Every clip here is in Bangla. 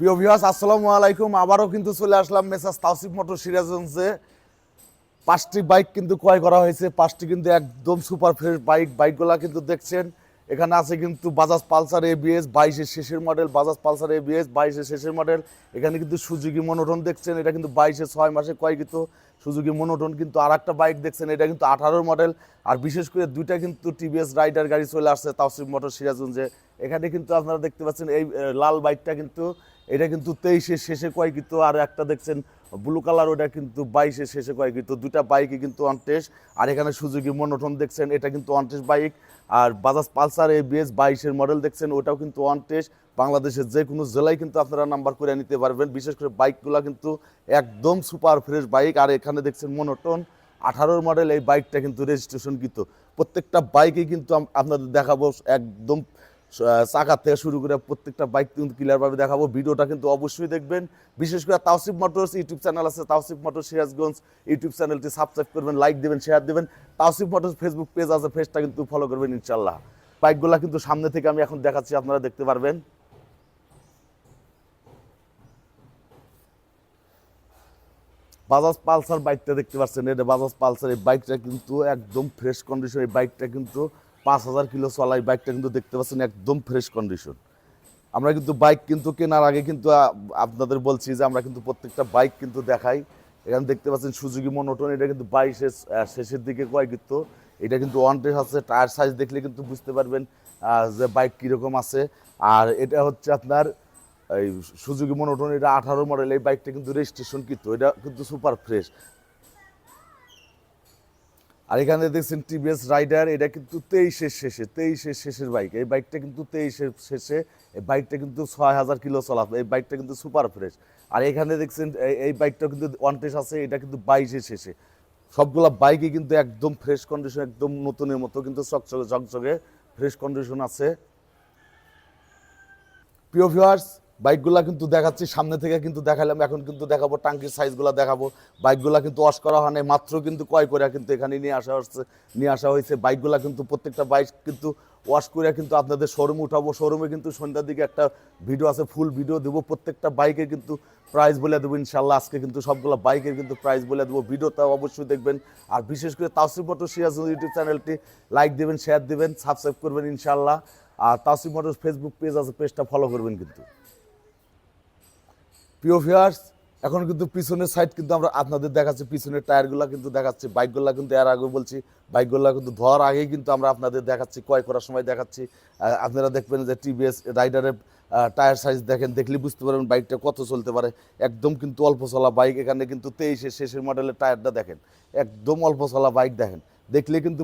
প্রিয় ভিউয়ার্স আসসালামু আলাইকুম। আবারও কিন্তু চলে আসলাম মেসাস তাওসিফ মোটর সিরাজগঞ্জে। পাঁচটি বাইক কিন্তু ক্রয় করা হয়েছে। পাঁচটি কিন্তু একদম সুপার ফ্রেশ বাইক বাইকগুলা কিন্তু দেখছেন। এখানে আছে কিন্তু বাজাজ পালসার এবিএস বাইশের শেষের মডেল বাজাজ পালসার এবিএস বাইশের শেষের মডেল এখানে কিন্তু সুজুকি মনোটন দেখছেন। এটা কিন্তু বাইশে, ছয় মাসে ক্রয়কৃত সুজুকি মনোটন কিন্তু আর একটা বাইক দেখছেন। এটা কিন্তু আঠারোর মডেল আর বিশেষ করে দুইটা কিন্তু টিভিএস রাইডার গাড়ি চলে আসছে তাওসিফ মোটর সিরাজগঞ্জে। এখানে কিন্তু আপনারা দেখতে পাচ্ছেন এই লাল বাইকটা কিন্তু, এটা কিন্তু তেইশের শেষে ক্রয়কৃত আর একটা দেখছেন ব্লু কালার, ওটা কিন্তু বাইশের শেষে ক্রয়কৃত দুটা বাইকই কিন্তু অনটেস আর এখানে সুজুকি মনোটন দেখছেন, এটা কিন্তু অনটেস বাইক। আর বাজাজ পালসার এবিএস বাইশের মডেল দেখছেন, ওটাও কিন্তু অনটেস বাংলাদেশের যে কোনো জেলায় কিন্তু আপনারা নাম্বার করে নিতে পারবেন। বিশেষ করে বাইকগুলো কিন্তু একদম সুপার ফ্রেশ বাইক। আর এখানে দেখছেন মনোটন আঠারোর মডেল এই বাইকটা কিন্তু রেজিস্ট্রেশন কৃত। প্রত্যেকটা বাইকই কিন্তু আপনাদের দেখাবো, একদম আহ, চাকা থেকে শুরু করে প্রত্যেকটা বাইক কিন্তু ক্লিয়ারভাবে দেখাবো। ভিডিওটা কিন্তু অবশ্যই দেখবেন। বিশেষ করে তাওসিফ মোটরস ইউটিউব চ্যানেল আছে তাওসিফ মোটর সিরাজগঞ্জ ইউটিউব চ্যানেলটি সাবস্ক্রাইব করবেন লাইক দেবেন শেয়ার দেবেন। তাওসিফ মোটরস ফেসবুক পেজ আছে পেজটা কিন্তু ফলো করবেন ইনশাল্লাহ বাইকগুলা কিন্তু সামনে থেকে আমি এখন দেখাচ্ছি আপনারা দেখতে পারবেন। বাজাজ পালসার বাইকটা দেখতে পাচ্ছেন এটা বাজাজ পালসার এই বাইকটা কিন্তু একদম ফ্রেশ কন্ডিশন এই বাইকটা কিন্তু পাঁচ হাজার কিলো চলা এই বাইকটা কিন্তু দেখতে পাচ্ছেন একদম ফ্রেশ কন্ডিশন আমরা কিন্তু বাইক কিন্তু কেনার আগে কিন্তু আপনাদের বলছি যে আমরা কিন্তু প্রত্যেকটা বাইক কিন্তু দেখাই। এখানে দেখতে পাচ্ছেন সুজুকি মনোটন এটা কিন্তু বাইশের শেষের দিকে কয় কিন্তু এটা কিন্তু ওয়ান টেস আছে, টায়ার সাইজ দেখলে কিন্তু বুঝতে পারবেন যে বাইক কীরকম আছে। আর এটা হচ্ছে আপনার, এই সুজুকি মনোটন এটা আঠারো মডেল এই বাইকটা কিন্তু রেজিস্ট্রেশন কিন্তু এটা কিন্তু সুপার ফ্রেশ আর এখানে দেখছেন টিভিএস রাইডার এটা কিন্তু তেইশের শেষে, তেইশের শেষের বাইক এই বাইকটা কিন্তু তেইশের শেষে, এই বাইকটা কিন্তু ছয় হাজার কিলো চলা, এই বাইকটা কিন্তু সুপার ফ্রেশ আর এখানে দেখছেন, এই- বাইকটা কিন্তু ওয়ানটেস আছে, এটা কিন্তু বাইশের শেষে। সবগুলা বাইকই কিন্তু একদম ফ্রেশ কন্ডিশন একদম নতুনের মতো, কিন্তু চকচকে, ঝকঝকে ফ্রেশ কন্ডিশন আছে। প্রিয় ভিউয়ার্স বাইকগুলা কিন্তু দেখাচ্ছি, সামনে থেকে কিন্তু দেখালাম, এখন কিন্তু দেখাবো, টাঙ্কির সাইজগুলো দেখাবো। বাইকগুলা কিন্তু ওয়াশ করা হয় মাত্র কিন্তু ক্রয় করে কিন্তু এখানে নিয়ে আসা হচ্ছে, নিয়ে আসা হয়েছে। বাইকগুলা কিন্তু প্রত্যেকটা বাইক কিন্তু ওয়াশ করে কিন্তু আপনাদের শোরুমে উঠাবো। শোরুমে কিন্তু সন্ধ্যার দিকে একটা ভিডিও আছে ফুল ভিডিও দেবো। প্রত্যেকটা বাইকের কিন্তু প্রাইস বলে দেবো ইনশাল্লাহ আজকে কিন্তু সবগুলো বাইকের কিন্তু প্রাইস বলে দেবো। ভিডিওটা অবশ্যই দেখবেন। আর বিশেষ করে তাসিফ মোটর সিরাজ ইউটিউব চ্যানেলটি লাইক দেবেন শেয়ার দেবেন সাবস্ক্রাইব করবেন ইনশাল্লাহ আর তাসিফ মোটর ফেসবুক পেজ আছে পেজটা ফলো করবেন কিন্তু। প্রিয় ভিউয়ার্স এখন কিন্তু পিছনের সাইড কিন্তু আমরা আপনাদের দেখাচ্ছি, পিছনের টায়ারগুলো কিন্তু দেখাচ্ছি, বাইকগুলো কিন্তু এর আগে বলছি, বাইকগুলো কিন্তু ধোয়ার আগেই কিন্তু আমরা আপনাদের দেখাচ্ছি, ক্রয় করার সময় দেখাচ্ছি। আপনারা দেখবেন যে টিভিএস রাইডারের টায়ার সাইজ দেখেন, দেখলে বুঝতে পারবেন বাইকটা কত চলতে পারে। একদম কিন্তু অল্প চলা বাইক, এখানে কিন্তু তেইশে শেষের মডেলের টায়ারটা দেখেন, একদম অল্প চলা বাইক দেখেন। দেখলে কিন্তু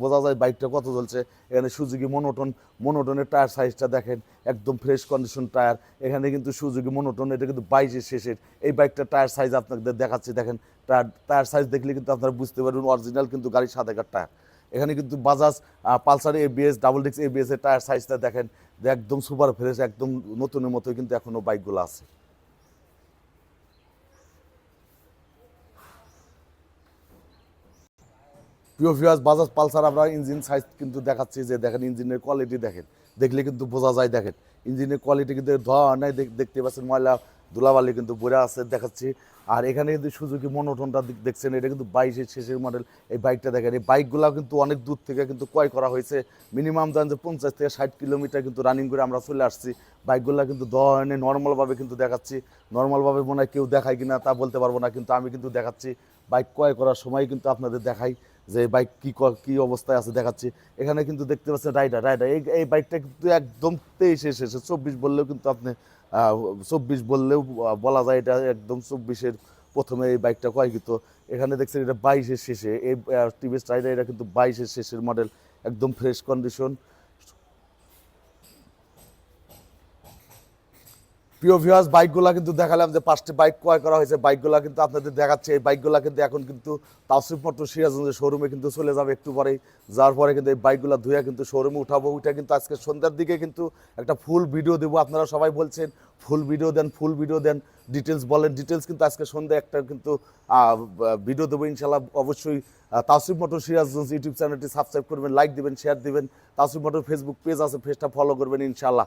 বোঝা যায় বাইকটা কত চলছে এখানে সুজুকি মনোটন মনোটনের টায়ার সাইজটা দেখেন, একদম ফ্রেশ কন্ডিশন টায়ার এখানে কিন্তু সুজুকি মনোটন এটা কিন্তু বাইশের শেষের। এই বাইকটা টায়ার সাইজ আপনাদের দেখাচ্ছি, দেখেন। টায়ার টায়ার সাইজ দেখলে কিন্তু আপনারা বুঝতে পারবেন অরিজিনাল কিন্তু গাড়ির সাথে টায়ার এখানে কিন্তু বাজাজ পালসার এবিএস ডাবল ডিক্স এবিএস এর টায়ার সাইজটা দেখেন, একদম সুপার ফ্রেশ একদম নতুনের মতোই কিন্তু এখনও বাইকগুলো আছে। প্রিয় ভিউয়ার্স বাজাজ পালসার আমরা ইঞ্জিন সাইজ কিন্তু দেখাচ্ছি যে দেখেন ইঞ্জিনের কোয়ালিটি দেখেন। দেখলে কিন্তু বোঝা যায় দেখেন। ইঞ্জিনের কোয়ালিটি কিন্তু ধোয়া নাই দেখ- দেখতে পাচ্ছেন ময়লা, ধুলাবালি কিন্তু বইরা আছে দেখাচ্ছি। আর এখানে কিন্তু সুজুকি মনোটনটা দেখ- দেখছেন, এটা কিন্তু বাইশের শেষের মডেল এই বাইকটা দেখেন, এই বাইকগুলো কিন্তু অনেক দূর থেকে কিন্তু ক্রয় করা হয়েছে। মিনিমাম জান যে পঞ্চাশ থেকে ষাট কিলোমিটার কিন্তু রানিং করে আমরা চলে আসছি। বাইকগুলো কিন্তু দেওয়া হয়নি নর্মালভাবে কিন্তু দেখাচ্ছি। নর্মালভাবে মনে হয় কেউ দেখায় কিনা তা বলতে পারব না, কিন্তু আমি কিন্তু দেখাচ্ছি। বাইক ক্রয় করার সময় কিন্তু আপনাদের দেখাই যে বাইক কী ক- অবস্থায় আছে, দেখাচ্ছি। এখানে কিন্তু দেখতে পাচ্ছেন রাইডার রাইডার। এই এই বাইকটা কিন্তু একদম তেইশে শেষে, চব্বিশ বললেও কিন্তু আপনি চব্বিশ বললেও বলা যায় এটা একদম চব্বিশের প্রথমে এই বাইকটা কয় কিন্তু এখানে দেখছেন এটা বাইশের শেষে, এই টিভিএস রাইডার এটা কিন্তু বাইশের শেষের মডেল একদম ফ্রেশ কন্ডিশন প্রিয় ভিউয়ার্স বাইকগুলা কিন্তু দেখালাম যে পাঁচটি বাইক ক্রয় করা হয়েছে। বাইকগুলা কিন্তু আপনাদের দেখাচ্ছে। এই বাইকগুলা কিন্তু এখন কিন্তু তাওসিফ মোটর সিরাজগঞ্জের শোরুমে কিন্তু চলে যাবে একটু পরেই। যার পরে কিন্তু এই বাইকগুলা ধুয়ে কিন্তু শোরুমে উঠাবো। উঠে কিন্তু আজকে সন্ধ্যার দিকে কিন্তু একটা ফুল ভিডিও দেবো। আপনারা সবাই বলছেন ফুল ভিডিও দেন ফুল ভিডিও দেন। ডিটেলস বলেন। ডিটেলস কিন্তু আজকে সন্ধ্যায় একটা কিন্তু ভিডিও দেবো ইনশাল্লাহ অবশ্যই আহ, তাওসিফ মোটর সিরাজগঞ্জ ইউটিউব চ্যানেলটি সাবস্ক্রাইব করবেন লাইক দিবেন শেয়ার দিবেন। তাওসিফ মোটর ফেসবুক পেজ আছে পেজটা ফলো করবেন ইনশাল্লাহ